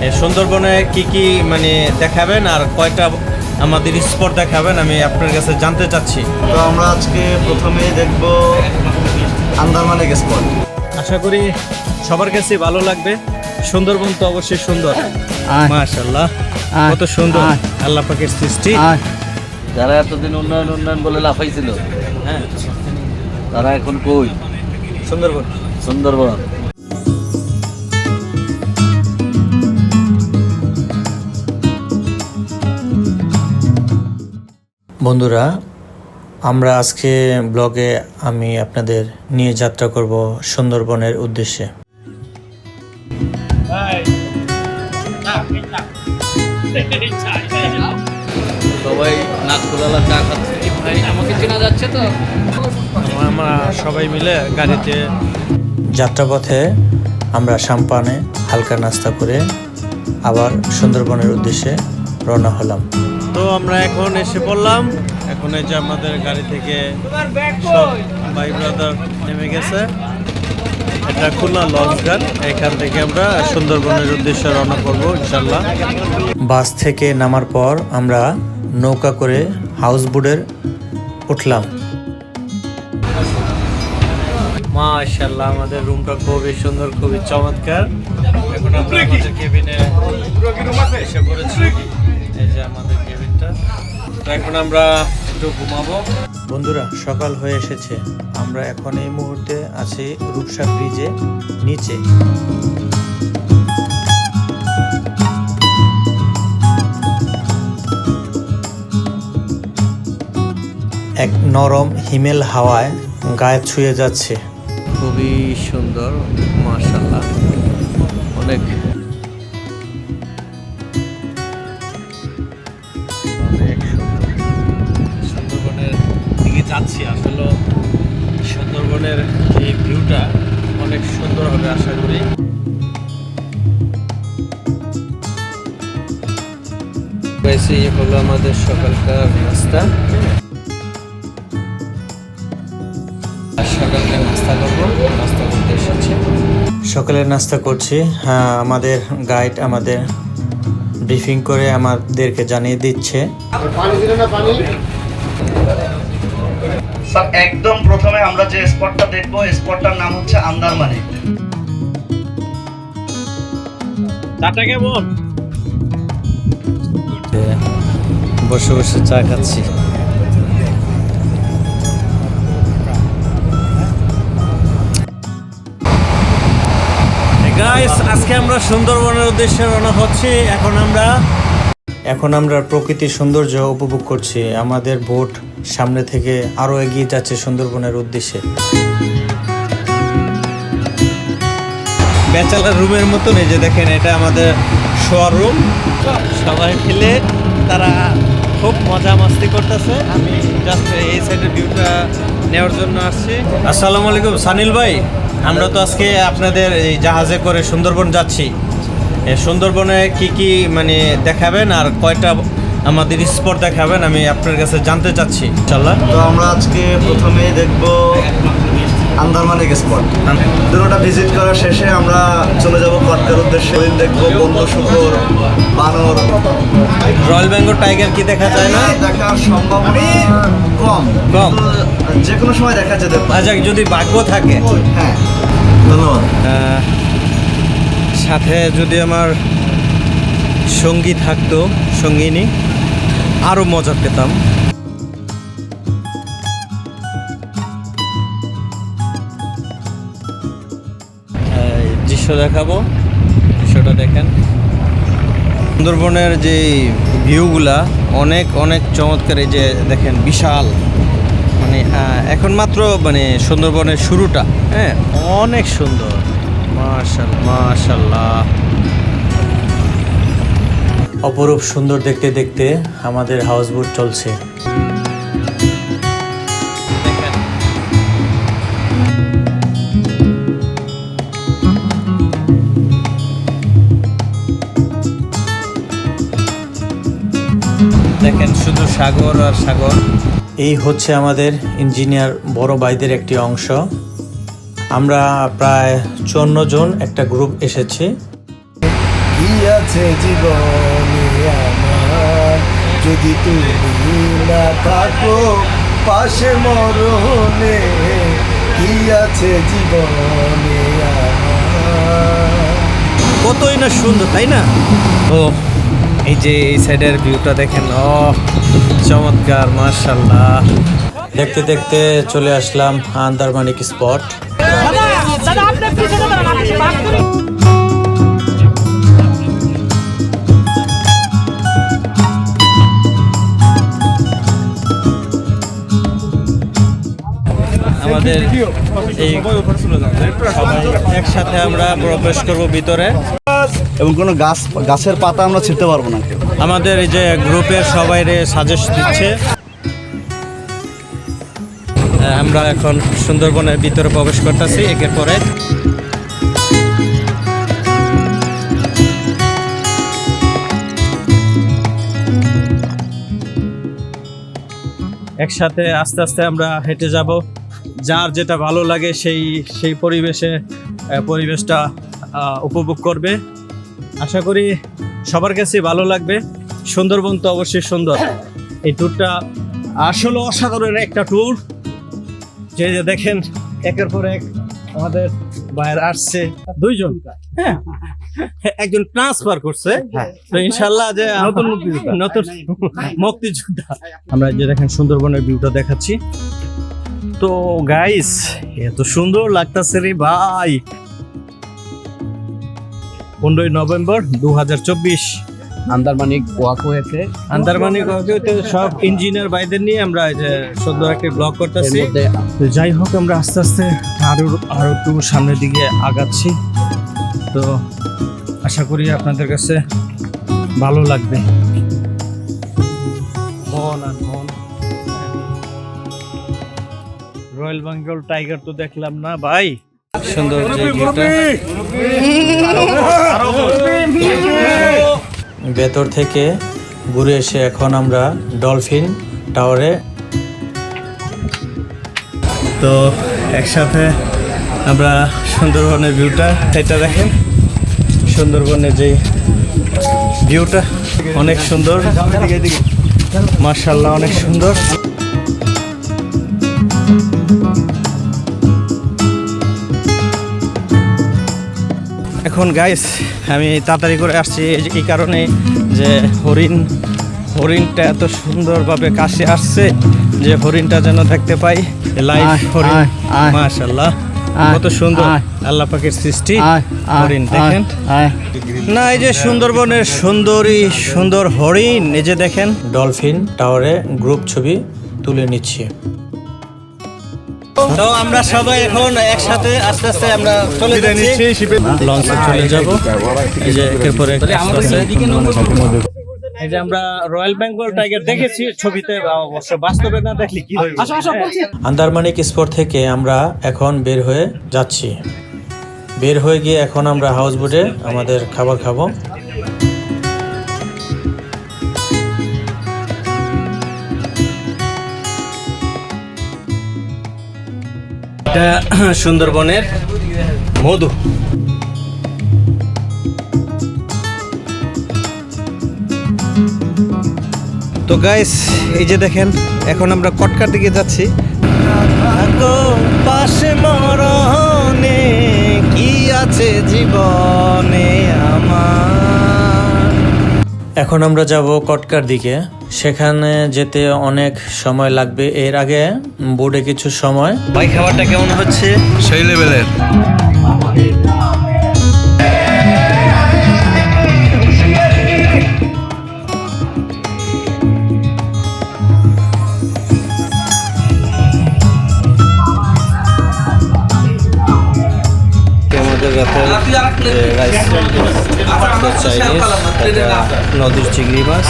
এ, সুন্দরবনে কি কি মানে দেখাবেন আর কয়টা আমাদের স্পট দেখাবেন আমি আপনার কাছে জানতে চাচ্ছি। তো আমরা আজকে প্রথমে দেখব আন্দারমানিক স্পট। আশা করি সবার কাছে ভালো লাগবে। সুন্দরবন তো অবশ্যই সুন্দর। মাশাল্লাহ কত সুন্দর। আল্লাহ পাকের সৃষ্টি। যারা এতদিন উন্নয়ন উন্নয়ন বলে লাফাইছিল হ্যাঁ। তারা এখন কই? সুন্দরবন। সুন্দরবন। বন্ধুরা আমরা আজকে ব্লগে আমি আপনাদের নিয়ে যাত্রা করব সুন্দরবনের উদ্দেশ্যে। সবাই নাক চা খাচ্ছে। ভাই আমাকে চেনা যাচ্ছে তো? আমরা সবাই মিলে গাড়িতে যাত্রাপথে আমরা সাম্পানে হালকা নাস্তা করে আবার সুন্দরবনের উদ্দেশ্যে রওনা হলাম। তো আমরা এখন এসে পড়লাম। এখন এই যে আমাদের গাড়ি থেকে সব ভাই ব্রাদার নেমে গেছে। এটা খুলনা লঞ্চ গান। এখান থেকে আমরা সুন্দরবনের উদ্দেশ্যে রওনা করব ইনশাল্লাহ বাস থেকে নামার পর আমরা নৌকা করে হাউস বোটের উঠলাম। মাশাল্লাহ আমাদের রুমটা খুবই সুন্দর, খুবই চমৎকার। এখন আমরা কেবিনে এসে পড়েছি। এই যে আমাদের এখন আমরা একটু ঘুমাবো। বন্ধুরা, সকাল হয়ে এসেছে। আমরা এখন এই মুহূর্তে আছি রূপসা ব্রিজে নিচে। এক নরম হিমেল হাওয়ায় গায়ে ছুঁয়ে যাচ্ছে। খুবই সুন্দর মাশাল্লাহ অনেক অনেক আশা করি। বেশি হলো আমাদের সকালকার নাস্তা। আর সকালকার নাস্তা করব নাস্তা করতে এসেছি। সকালে নাস্তা করছি। হ্যাঁ আমাদের গাইড আমাদের ব্রিফিং করে আমাদেরকে জানিয়ে দিচ্ছে। স্যার একদম প্রথমে আমরা যে স্পটটা দেখব স্পটটার নাম হচ্ছে আন্দারমানিক টাটা কেমন? বসে বসে চা খাচ্ছি। গাইস আজকে আমরা সুন্দরবনের উদ্দেশ্যে রওনা হচ্ছি। এখন আমরা এখন আমরা প্রকৃতির সৌন্দর্য উপভোগ করছি। আমাদের বোট সামনে থেকে আরও এগিয়ে যাচ্ছে সুন্দরবনের উদ্দেশ্যে। ব্যাচেলার রুমের মতন, এই যে দেখেন এটা আমাদের শোয়ার রুম সবাই মিলে তারা খুব মজা মাস্তি করতেছে। আমি জাস্ট এই সাইডের ভিউটা নেওয়ার জন্য আসছি। আসসালামু আলাইকুম, সানিল ভাই। আমরা তো আজকে আপনাদের এই জাহাজে করে সুন্দরবন যাচ্ছি। সুন্দরবনে কি কি মানে দেখাবেন আর কয়টা আমাদের স্পট দেখাবেন আমি আপনার কাছে জানতে চাচ্ছি ইনশাল্লাহ তো আমরা আজকে প্রথমে দেখব আন্দারমানিক স্পট দুটোটা ভিজিট করার শেষে আমরা চলে যাব কটকার উদ্দেশ্যে। ওই দেখব বন্ধ শুকর বানর। রয়্যাল বেঙ্গল টাইগার কি দেখা যায় না? দেখার সম্ভাবনা কম। কম। যে কোনো সময় দেখা যেতে পারে। আচ্ছা যদি ভাগ্য থাকে। হ্যাঁ। ধন্যবাদ। সাথে যদি আমার সঙ্গী থাকতো সঙ্গিনী আরও মজা পেতাম। দেখাবো। দৃশ্যটা দেখেন। সুন্দরবনের যে ভিউগুলা, অনেক অনেক চমৎকার এই যে দেখেন, বিশাল। মানে এখন মাত্র মানে সুন্দরবনের শুরুটা হ্যাঁ অনেক সুন্দর। মাশাল, মাশাল্লাহ। অপরূপ সুন্দর দেখতে দেখতে আমাদের হাউস বোট চলছে। দেখেন শুধু সাগর আর সাগর। এই হচ্ছে আমাদের ইঞ্জিনিয়ার বড় ভাইদের একটি অংশ। আমরা প্রায় চুয়ান্ন জন একটা গ্রুপ এসেছি। কি আছে জীবনে যদি তুমি না থাকো পাশে মরণে কি আছে জীবনে কতই না সুন্দর তাই না? ও এই যে এই সাইডের ভিউটা দেখেন ও চমৎকার মার্শাল্লাহ দেখতে দেখতে চলে আসলাম আন্দারমানিক স্পট। আমাদের এই সবাই একসাথে আমরা প্রবেশ করব ভিতরে। এবং কোনো গাছ, গাছের পাতা আমরা ছিঁড়তে পারব না আমাদের এই যে গ্রুপের সবাই সাজেস্ট দিচ্ছে। আমরা এখন সুন্দরবনের ভিতরে প্রবেশ করতেছি, একের পরে একসাথে আস্তে আস্তে আমরা হেঁটে যাব। যার যেটা ভালো লাগে সেই সেই পরিবেশে পরিবেশটা উপভোগ করবে। আশা করি সবার কাছে ভালো লাগবে। সুন্দরবন তো অবশ্যই সুন্দর। এই ট্যুরটা আসলে অসাধারণ একটা ট্যুর যে যে দেখেন একের পর এক আমাদের বাইরে আসছে। দুইজন? হ্যাঁ। একজন ট্রান্সফার করছে। তো ইনশাল্লাহ যে নতুন নতুন মুক্তিযোদ্ধা। আমরা যে দেখেন সুন্দরবনের ভিউটা দেখাচ্ছি। তো গাইস এত সুন্দর লাগতাছে রে ভাই। পনেরোই নভেম্বর দু হাজার চব্বিশ। আন্দারমানিক ওয়াক হয়েছে আন্দারমানি কক্সবাজারে সব ইঞ্জিনিয়ার বাইদের নিয়ে আমরা এই যে সুন্দর একটি ব্লগ এর করতেছি তো যাই হোক আমরা আস্তে আস্তে আরও আরও একটু সামনের দিকে আগাচ্ছি। তো আশা করি আপনাদের কাছে ভালো লাগবে। মন আর মন। রয়্যাল বেঙ্গল টাইগার তো দেখলাম না ভাই। সুন্দর যে ভিউটা। ভেতর থেকে ঘুরে এসে এখন আমরা ডলফিন টাওয়ারে। তো একসাথে আমরা সুন্দরবনের ভিউটা সেটা দেখেন সুন্দরবনের যে ভিউটা অনেক সুন্দর। মার্শাল্লাহ অনেক সুন্দর। এখন গাইস আমি তাড়াতাড়ি করে আসছি এই কারণে যে হরিণ হরিণটা এত সুন্দরভাবে কাছে আসছে যে হরিণটা যেন দেখতে পাই। লাইভ হরিণ মাশাল্লাহ কত সুন্দর। আল্লাহ পাকের সৃষ্টি হরিণ দেখেন। না এই যে সুন্দরবনের সুন্দরী সুন্দর হরিণ এই যে দেখেন ডলফিন টাওয়ারে গ্রুপ ছবি তুলে নিচ্ছি। তো আমরা সবাই এখন একসাথে আস্তে আস্তে আমরা চলে যাচ্ছি। লঞ্চে চলে যাব। এই যে একের পর। এই যে আমরা রয়্যাল বেঙ্গল টাইগার দেখেছি ছবিতে অবশ্য বাস্তবে না দেখলে কি হবে আন্দারমানিক স্পট থেকে আমরা এখন বের হয়ে যাচ্ছি। বের হয়ে গিয়ে এখন আমরা হাউস বোটে আমাদের খাবার খাব। এটা সুন্দরবনের মধু। তো গাইস এই যে দেখেন এখন আমরা কটকার দিকে যাচ্ছি। পাশে মরণে কি আছে জীবনে আমার? এখন আমরা যাব কটকার দিকে। সেখানে যেতে অনেক সময় লাগবে। এর আগে বোর্ডে কিছু সময়। ভাই খাবারটা কেমন হচ্ছে? সেই লেভেলের। রাইস চাইনিজ নদীর চিংড়ি মাছ।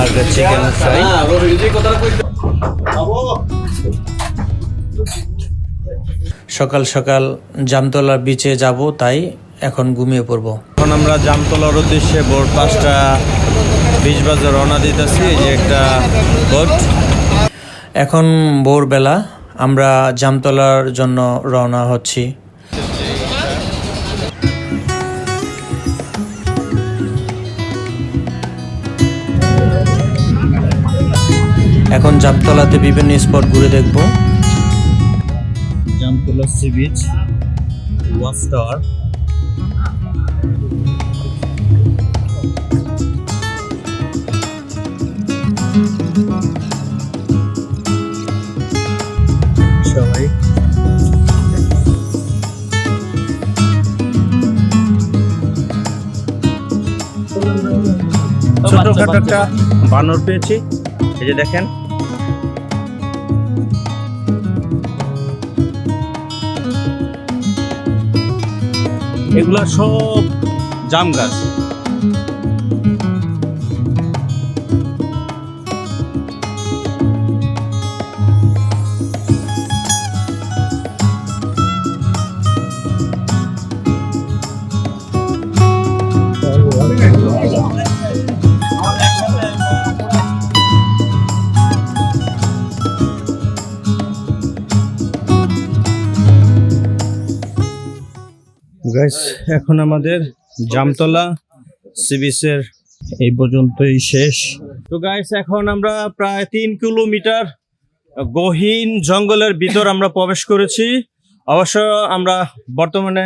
আর চিকেন ফ্রাই সকাল সকাল জামতলা বিচে যাব তাই এখন ঘুমিয়ে পড়ব। এখন আমরা জামতলার উদ্দেশ্যে ভোর পাঁচটা বিশ বাজে রওনা দিতেছি যে একটা বোট এখন ভোরবেলা আমরা জামতলার জন্য রওনা হচ্ছি। এখন জামতলাতে বিভিন্ন স্পট ঘুরে দেখব। Jamtala sea beach watch tower সবাই। ছোটখাটো একটা বানর পেয়েছি এই যে দেখেন। এগুলা সব জাম গাছ। গাইস এখন আমাদের জামতলা সি বিচের এই পর্যন্তই শেষ। তো গাইস এখন আমরা প্রায় তিন কিলোমিটার গহীন জঙ্গলের ভিতর আমরা প্রবেশ করেছি। অবশ্য আমরা বর্তমানে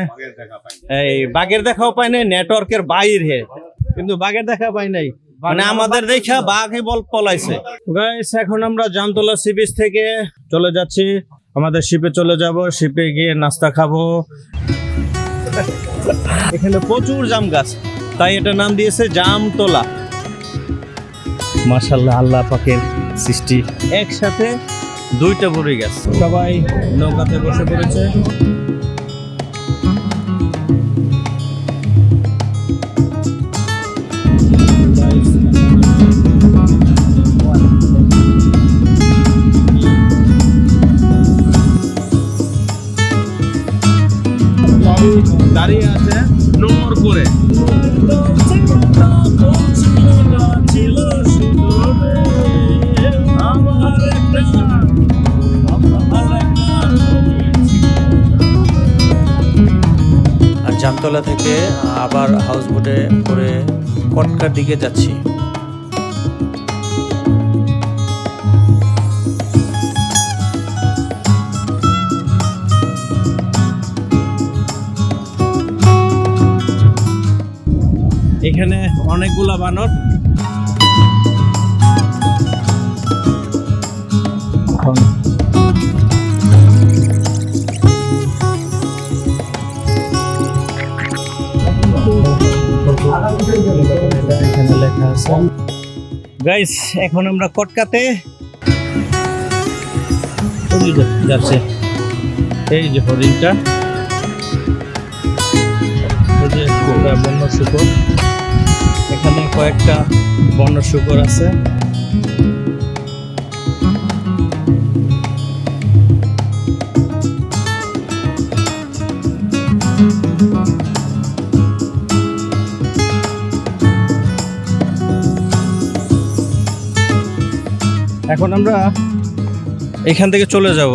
এই বাঘের দেখাও পাই নাই নেটওয়ার্কের বাইরে। কিন্তু বাঘের দেখা পাই নাই। মানে আমাদের দেখা বাঘই বল পলাইছে। গাইস এখন আমরা জামতলা সি বিচ থেকে চলে যাচ্ছি। আমাদের শিপে চলে যাব শিপে গিয়ে নাস্তা খাব। এখানে প্রচুর জাম গাছ। তাই এটা নাম দিয়েছে জামতলা মাশাল্লাহ আল্লাহ পাকের সৃষ্টি। একসাথে দুইটা বড়ি গাছ। সবাই নৌকাতে বসে পড়েছে। দাঁড়িয়ে আছে নোংর করে। জামতলা থেকে আবার হাউস বোটে করে কটকার দিকে যাচ্ছি। অনেকগুলা বানর। গাইস এখন আমরা কটকাতে যাচ্ছে। এই যে হরিণটা। বন্য শুকর এখানে কয়েকটা বন্য শুকর আছে। এখন আমরা এখান থেকে চলে যাব।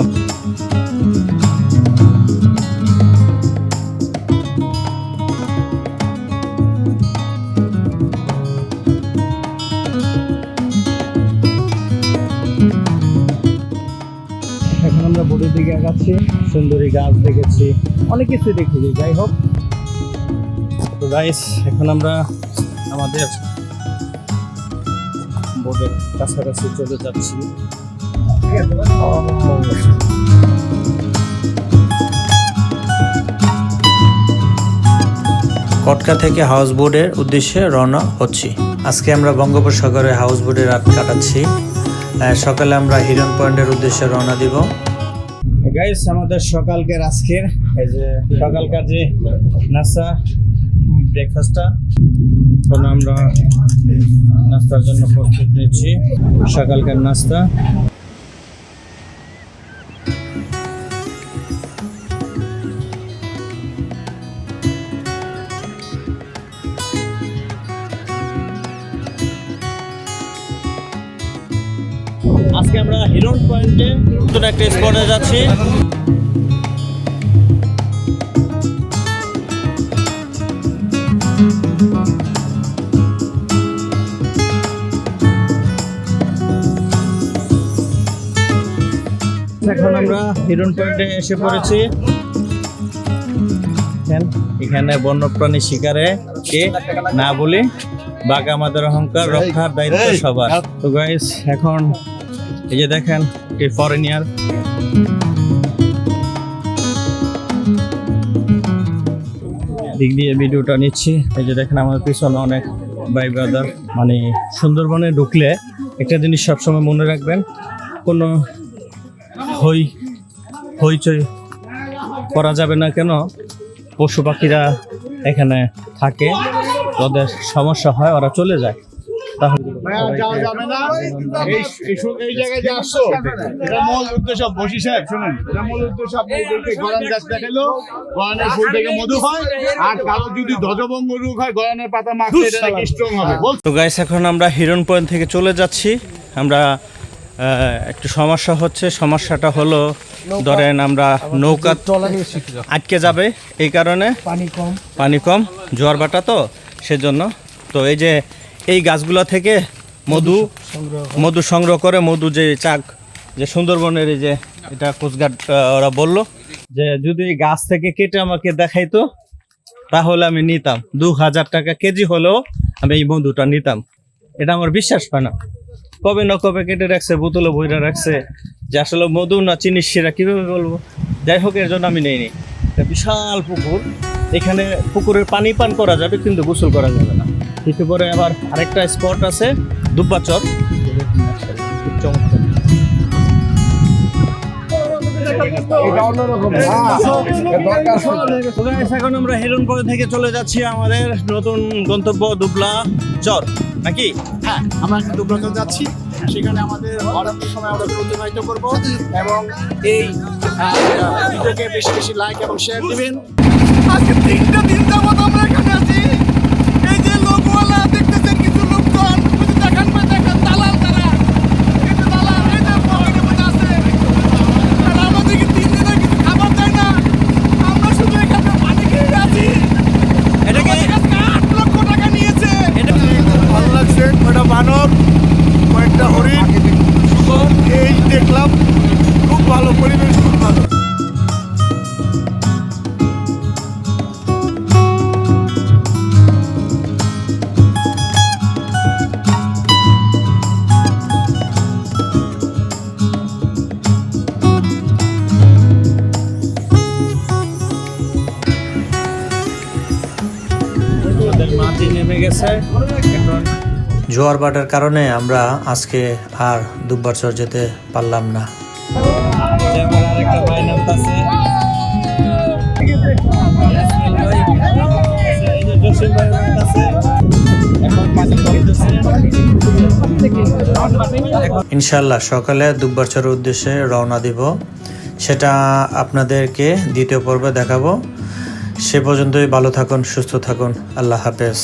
বোটের সুন্দরী গাছ দেখেছি, অনেক কিছু দেখেছি, যাই হোক। তো গাইস এখন আমরা আমাদের বোর্ডের কাছাকাছি চলে যাচ্ছি। কটকা থেকে হাউস বোর্ডের উদ্দেশ্যে রওনা হচ্ছি। আজকে আমরা বঙ্গোপসাগরে হাউস বোর্ডে রাত কাটাচ্ছি। সকালে আমরা হিরন পয়েন্টের উদ্দেশ্যে রওনা দিব। গাইস আমাদের সকালকার আজকের, এই যে সকালকার যে নাস্তা ব্রেকফাস্টটা এখন আমরা নাস্তার জন্য প্রস্তুত নিচ্ছি। সকালকার নাস্তা। আমরা হিরন পয়েন্টে নতুন একটা স্পটে যাচ্ছি। এখন আমরা হিরন পয়েন্টে এসে পড়েছি। এখানে বন্যপ্রাণী শিকারে কে? না বলি বাঘ আমাদের অহংকার রক্ষার দায়িত্ব সবার। তো গাইস এখন এই যে দেখেন এই ফরেনিয়ার দিক দিয়ে ভিডিওটা নিচ্ছি। এই যে দেখেন আমার পিছনে অনেক ভাই ব্রাদার মানে সুন্দরবনে ঢুকলে একটা জিনিস সবসময় মনে রাখবেন, কোনো হই, হইচই করা যাবে না কেন? পশু পাখিরা এখানে থাকে। ওদের সমস্যা হয়, ওরা চলে যায়। এখন আমরা হিরন পয়েন্ট থেকে চলে যাচ্ছি। আমরা একটু সমস্যা হচ্ছে। সমস্যাটা হলো ধরেন আমরা নৌকা আটকে যাবে এই কারণে পানি কম। পানি কম জোয়ার বাটা তো সেজন্য। তো এই যে এই গাছগুলো থেকে মধু মধু সংগ্রহ করে, মধু যে চাক, যে সুন্দরবনের এই যে এটা কোচঘাট ওরা বলল যে, যদি গাছ থেকে কেটে আমাকে দেখাইতো, তাহলে আমি নিতাম। দু হাজার টাকা কেজি হলেও আমি এই মধুটা নিতাম। এটা আমার বিশ্বাস হয় না। কবে না কবে কেটে রাখছে, বোতলে বইরা রাখছে, যে আসলে মধু না চিনি সেটা কীভাবে বলব? যাই হোক, এর জন্য আমি নেইনি। বিশাল পুকুর। এখানে পুকুরের পানি পান করা যাবে, কিন্তু গোসল করা যাবে না। একটু পরে আবার আরেকটা স্পট আছে দুব্বাচর চমৎকার। এখন আমরা হিরণপুর থেকে চলে যাচ্ছি আমাদের নতুন গন্তব্য দুবলা চর নাকি? হ্যাঁ আমরা এখন দুবরাজল যাচ্ছি। সেখানে আমাদের অর্ডারের সময় আমরা অতিবাহিত করব এবং এই ভিডিওকে বেশি বেশি লাইক এবং শেয়ার দিবেন। আজকে তিনটা দিন যাবত আমরা এখানে আছি এই যে লোকওয়ালা দেখতেছেন কিছু লোকজন বুঝি দেখান পে দেখান দালাল তারা এই যে দালাল এই যে পকেটে মধ্যে আছে আর আমাদেরকে তিন দিনের কিছু খাবার দেয় না আমরা শুধু এখানে পানি খেয়ে আছি এটাকে আমাদের কাছে আট লক্ষ টাকা নিয়েছে এটা ভালো লাগছে কয়টা বানর কয়েকটা হরিণ শুকর এই দেখলাম খুব পরিবেশ ভালো জোয়ার বাটার কারণে আমরা আজকে আর দুব্বারচর যেতে পারলাম না। ইনশাল্লাহ সকালে দুব্বারচরের উদ্দেশ্যে রওনা দিব। সেটা আপনাদেরকে দ্বিতীয় পর্বে দেখাবো। সে পর্যন্তই ভালো থাকুন, সুস্থ থাকুন। আল্লাহ হাফেজ।